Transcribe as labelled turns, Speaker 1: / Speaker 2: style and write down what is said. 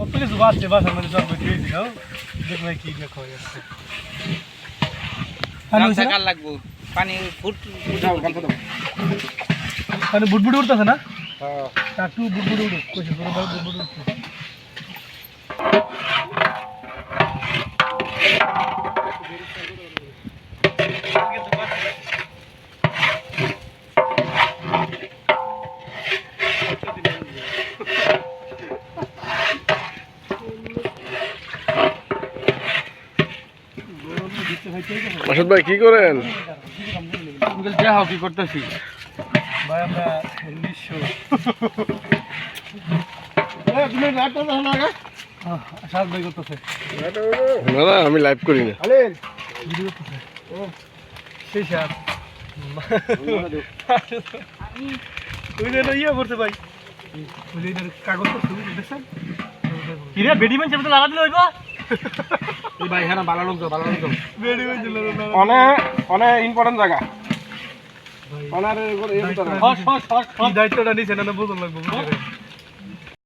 Speaker 1: কত কিছু বাঁচছে বাসার মধ্যে সব বেরিয়ে দিল দেখ ভাই কি দেখো না?
Speaker 2: কাল লাগবো। পানি ফুট
Speaker 1: পানি বুটবুট উঠতেছে না?
Speaker 2: হ্যাঁ।
Speaker 1: টাটু বুটবুট উঠুক কইছে বুটবুট উঠছে
Speaker 3: ভাই, কি করেন?
Speaker 2: দেখাও কি করতেছি
Speaker 1: সাত ভাই করতেছে
Speaker 3: আমি লাইভ করি না।
Speaker 1: ভিডিও করতেছে যে এটা ইয়ে করছে ভাই যে কাগজ তো শুরু দেখছেন কি রে, বেডি মানছে তো লাগা দিলে হইব।
Speaker 2: ভাই হ্যাঁ ভালো লোক ভালো লোক
Speaker 1: বেডি মানছে লাগা
Speaker 3: অনেক অনেক ইম্পর্টেন্ট জায়গা। অনেক
Speaker 1: দায়িত্বটা নিছে না বুঝন লাগবো